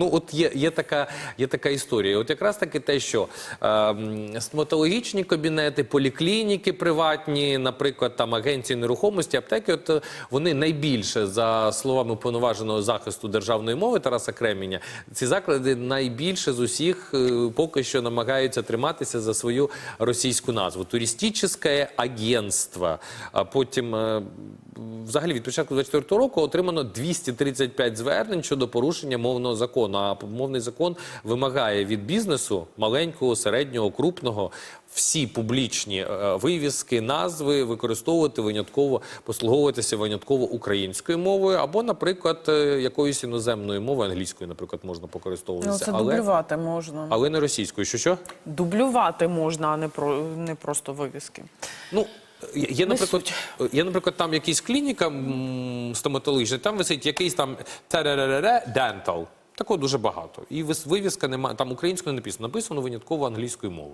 Ну, от є, є, така, є така історія. От якраз таки те, що е, стоматологічні кабінети, поліклініки приватні, наприклад, там агенції нерухомості, аптеки, от е, вони найбільше, за словами повноваженого захисту державної мови Тараса Креміня, ці заклади найбільше з усіх е, поки що намагаються триматися за свою російську назву. Туристичне агентство. А потім, е, взагалі, від початку 24 року отримано 235 звернень щодо порушення мовного закону. А мовний закон вимагає від бізнесу маленького, середнього, крупного всі публічні е, вивіски, назви використовувати винятково, послуговуватися винятково українською мовою, або, наприклад, е, якоюсь іноземною мовою, англійською, наприклад, можна Ну, це але, дублювати можна. але не російською. Що що? Дублювати можна, а не про не просто вивіски. Ну, є, наприклад, є, наприклад, там якась клініка стоматологічна, там висить якийсь там дентал. Такого дуже багато. І вивіска немає, там українською не написано, написано винятково англійською мовою.